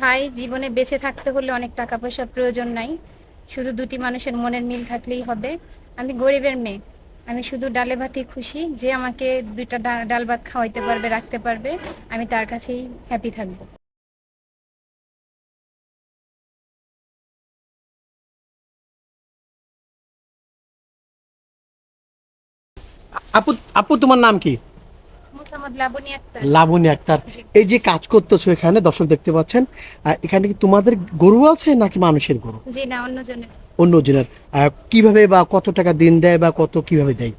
ভাই, জীবনে বেঁচে থাকতে হলে অনেক টাকা পয়সার প্রয়োজন নাই। শুধু দুটি মানুষের মনের মিল থাকলেই হবে। আমি গরিবের মেয়ে। আমি শুধু ডালে ভাতেই খুশি যে আমাকে দুইটা ডাল ভাত খাওয়াইতে পারবে, রাখতে পারবে। আমি তার কাছেই হ্যাপি থাকব। আপু আপু, তোমার নাম কি? লাবণী আক্তার। এই যে কাজ করতেছো এখানে দর্শক দেখতে পাচ্ছেন এখানে কি তোমাদের গরু আছে নাকি মানুষের গরু? জি না অন্যজনের অন্য জনের। আহ, কীভাবে বা কত টাকা দিন দেয় বা কত কীভাবে দেয়?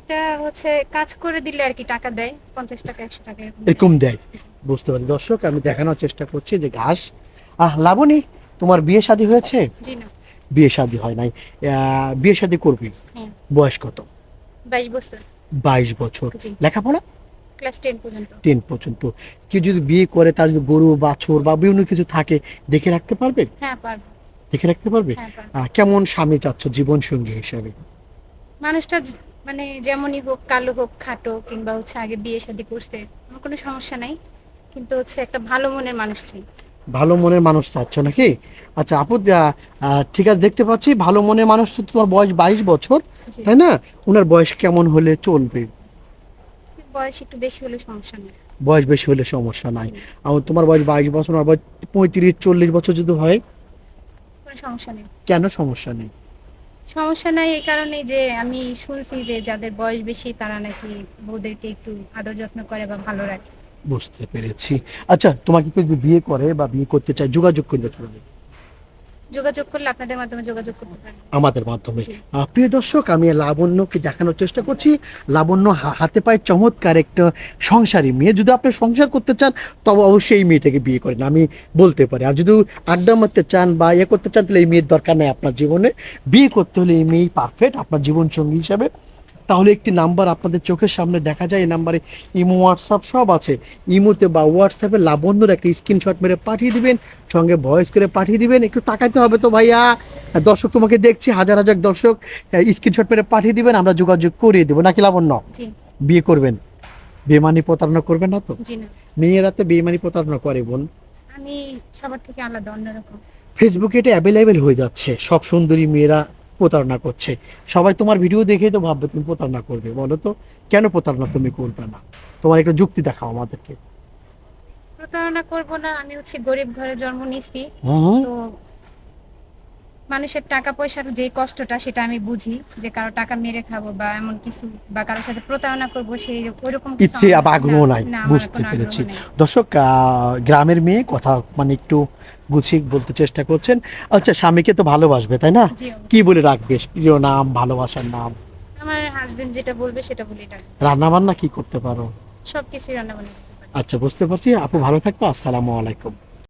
এটা হচ্ছে কাজ করে দিলে আর কি টাকা দেয় পঞ্চাশ টাকা একশো টাকা এরকম। এরকম দেয়। বুঝতে পারি দর্শক আমি দেখানোর চেষ্টা করছি যে ঘাস। আহ লাবণী তোমার বিয়ে শাদী হয়েছে? জি না। বিয়ে শাদী হয় নাই। বিয়ে শাদী করবি? হ্যাঁ। বয়স কত? বাইশ বছর। বাইশ বছর। লেখাপড়া? ক্লাস টেন পর্যন্ত। টেন পর্যন্ত। কেউ যদি বিয়ে করে তার যদি গরু বাছুর বা বিভিন্ন কিছু থাকে দেখে রাখতে পারবে? হ্যাঁ পারব। দেখে রাখতে পারবে? হ্যাঁ কেমন স্বামী চাচ্ছ জীবন সঙ্গী হিসাবে? মানুষটা মানে যেমনই হোক কালো হোক খাটো কিংবা হচ্ছে আগে বিয়ে শাদী করছে আমার কোনো সমস্যা নাই। কিন্তু হচ্ছে একটা ভালো মনের মানুষ চাই। ভালো মনের মানুষ চাচ্ছ নাকি? আচ্ছা আপু ঠিক আছে দেখতে পাচ্ছি ভালো মনের মানুষ তো তোমার বয়স বাইশ বছর তাই না? ওনার বয়স কেমন হলে চলবে? বয়স একটু বেশি হলে সমস্যা নেই। বয়স বেশি হলে সমস্যা নাই। আর তোমার বয়স বাইশ বছর বয়স পঁয়ত্রিশ চল্লিশ বছর যদি হয়? সমস্যা নেই। কেন সমস্যা নেই? সমস্যা নাই এই কারণে যে আমি শুনছি যে যাদের বয়স বেশি তারা নাকি বউদেরকে একটু আদর যত্ন করে বা ভালো রাখে। বুঝতে পেরেছি। আচ্ছা তোমাকে কেউ যদি বিয়ে করে বা বিয়ে করতে চায় যোগাযোগ করবে কীভাবে? যোগাযোগ করলে আপনাদের মাধ্যমে যোগাযোগ করতে পারেন আমাদের মাধ্যমে। প্রিয় দর্শক আমি লাবণ্যকে দেখানোর চেষ্টা করছি। লাবণ্য হাতে পায়ে চমৎকার একটা সংসারী মেয়ে। যদি আপনি সংসার করতে চান তবে অবশ্যই এই মেয়েটাকে বিয়ে করেন আমি বলতে পারি। আর যদি আড্ডা মারতে চান বা ইয়ে করতে চান তাহলে এই মেয়ের দরকার নেই আপনার জীবনে। বিয়ে করতে হলে এই মেয়েই পারফেক্ট আপনার জীবন সঙ্গী হিসাবে। তাহলে একটি নাম্বার আপনাদের চোখের সামনে দেখা যায় এই নাম্বারে ইমো হোয়াটসঅ্যাপ সব আছে। ইমোতে বা হোয়াটসঅ্যাপে লাবণ্যর একটা স্ক্রিনশট মেরে পাঠিয়ে দিবেন সঙ্গে ভয়েস করে পাঠিয়ে দিবেন। একটু তাকাইতে হবে তো ভাইয়া। দর্শক তোমাকে দেখছি হাজার হাজার দর্শক স্ক্রিনশট মেরে পাঠিয়ে দিবেন আমরা যোগাযোগ করিয়ে দেবো। নাকি লাবণ্য? বিয়ে করবেন? বেমানি প্রতারণা করবেন না তো? মেয়েরা তো বেমানি প্রতারণা করে বোন। আমি সবার থেকে আলাদা অন্যরকম। ফেসবুকে এটা অ্যাভেলেবেল হয়ে যাচ্ছে। সব সুন্দরী মেয়েরা প্রতারণা করছে। সবাই তোমার ভিডিও দেখেই তো ভাববে তুমি প্রতারণা করবে। বলো তো কেন প্রতারণা তুমি করবে না? তোমার একটা যুক্তি দেখাও আমাদেরকে। প্রতারণা করব না আমি হচ্ছে গরিব ঘরে জন্ম নিয়েছি। তো মানুষের টাকা পয়সার যে কষ্টটা সেটা আমি বুঝি যে কারও টাকা মেরে খাব বা এমন কিছু বা কারোর সাথে প্রতারণা করব সেই ওইরকম কিছু ইচ্ছে বা আগ্রহ নাই বুঝতে পেরেছি। দর্শক গ্রামের মেয়ে কথা মানে একটু গুছিয়ে বলতে চেষ্টা করছেন। আচ্ছা স্বামীকে তো ভালোবাসবে তাই না? কি বলে রাখবে? প্রিয় নাম ভালোবাসার নাম? আমার হাজবেন্ড যেটা বলবে সেটা বলে ডাকবে রান্না বান্না কি করতে পারো? সবকিছু রান্না বান্না আচ্ছা বুঝতে পারছি। আপু ভালো থাকব আসসালামু আলাইকুম।